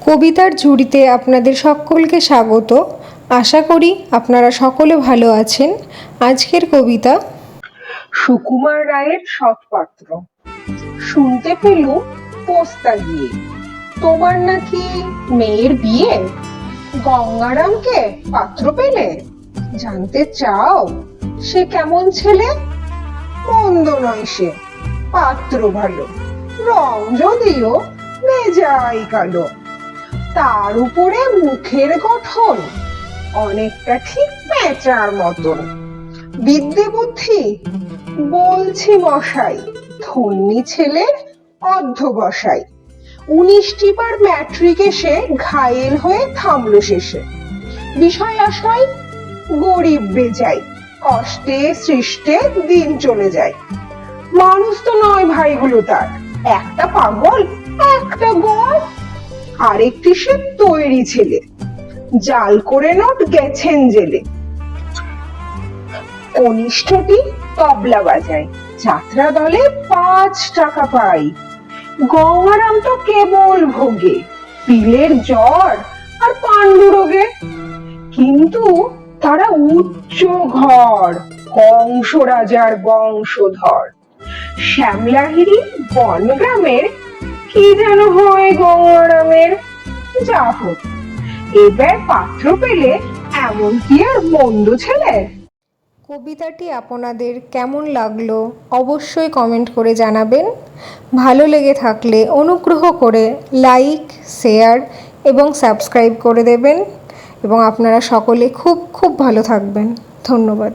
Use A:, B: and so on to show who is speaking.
A: কবিতার ঝুড়িতে আপনাদের সকলকে স্বাগত। আশা করি আপনারা সকলে ভালো আছেন। আজকের কবিতা,
B: সুকুমার রায়ের সৎপাত্র। শুনতে পেলু পোস্তা গিয়ে তোমার নাকি মেয়ের বিয়ে? গঙ্গারামকে পাত্র পেলে? জানতে চাও? সে কেমন ছেলে? মন্দ নয় সে। পাত্র ভালো। রং যদিও মেজাই কালো। তার উপরে মুখের গঠন অনেকটা ঠিক পেঁচার মতন। বিদ্যে বুদ্ধি, বলছি মশাই, ধন্যী ছেলের অর্ধবসাই উনিশটি বার ম্যাট্রিক এসে ঘায়েল হয়ে থামলো শেষে। বিষয় আশয়, গরিব বেজাই কষ্টে সৃষ্টে দিন চলে যায়। মানুষ তো নয় ভাইগুলো তার, একটা পাগল, একটা গোল আরেকটি সে তৈরি ছেলে। জাল করে নোট গেছেন জেলে। কনিষ্ঠটি তবলা বাজায়। যাত্রা দলে পাঁচ টাকা পাই। গঙ্গারাম তো কেবল ভোগে, পিলের জ্বর আর পাণ্ডু রোগে। কিন্তু তারা উচ্চ ঘর কংস রাজার বংশধর। শ্যামলাহিরি বনগ্রামের কি যেন হয় গঙ্গারামের যা হোক এবার পাত্র পেলে এমন কি আর মন্দ ছেলে?
A: কবিতাটি আপনাদের কেমন লাগল অবশ্যই কমেন্ট করে জানাবেন। ভালো লেগে থাকলে অনুগ্রহ করে লাইক, শেয়ার এবং সাবস্ক্রাইব করে দেবেন এবং আপনারা সকলে খুব খুব ভালো থাকবেন। ধন্যবাদ।